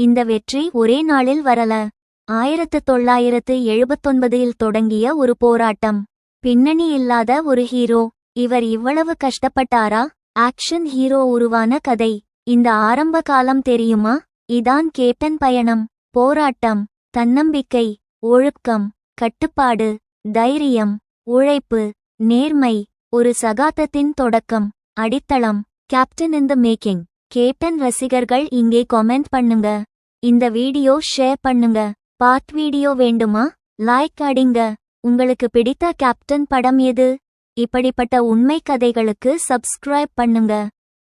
இந்த வெற்றி ஒரே நாளில் வரல. ஆயிரத்து தொள்ளாயிரத்து எழுபத்தொன்பதில் தொடங்கிய ஒரு போராட்டம். பின்னணி இல்லாத ஒரு ஹீரோ. இவர் இவ்வளவு கஷ்டப்பட்டாரா? ஆக்ஷன் ஹீரோ உருவான கதை. இந்த ஆரம்ப காலம் தெரியுமா? இதான் கேப்டன் பயணம். போராட்டம். தன்னம்பிக்கை. ஒழுக்கம். கட்டுப்பாடு. தைரியம். உழைப்பு. நேர்மை. ஒரு சகாத்தத்தின் தொடக்கம். அடித்தளம். Captain in the making. Captain ரசிகர்கள் இங்கே கமெண்ட் பண்ணுங்க. இந்த வீடியோ ஷேர் பண்ணுங்க. பார்ட் வீடியோ வேண்டுமா? லைக் அடிங்க. உங்களுக்கு பிடித்த கேப்டன் படம் எது? இப்படிப்பட்ட உண்மை கதைகளுக்கு சப்ஸ்கிரைப் பண்ணுங்க.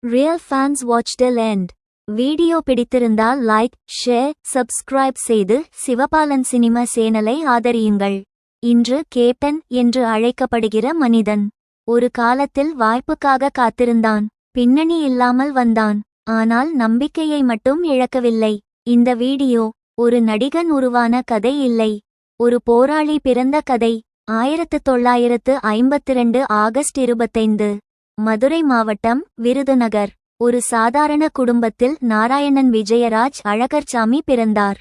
Real fans watch till end video பிடித்திருந்தால் லைக் ஷேர் சப்ஸ்கிரைப் செய்து சிவபாலன் சினிமா சேனலை ஆதரியுங்கள். இன்று கேப்டன் என்று அழைக்கப்படுகிற மனிதன். ஒரு காலத்தில் வாய்ப்புக்காக காத்திருந்தான். பின்னணி இல்லாமல் வந்தான். ஆனால் நம்பிக்கையை மட்டும் இழக்கவில்லை. இந்த வீடியோ ஒரு நடிகன் உருவான கதை இல்லை. ஒரு போராளி பிறந்த கதை. ஆயிரத்து தொள்ளாயிரத்து ஐம்பத்திரண்டு ஆகஸ்ட் இருபத்தைந்து. மதுரை மாவட்டம் விருதுநகர். ஒரு சாதாரண குடும்பத்தில் நாராயணன் விஜயராஜ் அழகர்சாமி பிறந்தார்.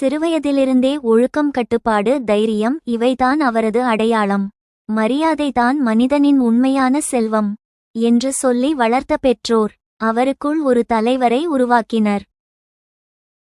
சிறுவயதிலிருந்தே ஒழுக்கம் கட்டுப்பாடு தைரியம் இவைதான் அவரது அடையாளம். மரியாதைதான் மனிதனின் உண்மையான செல்வம் என்று சொல்லி வளர்த்த பெற்றோர். அவருக்குள் ஒரு தலைவரை உருவாக்கினர்.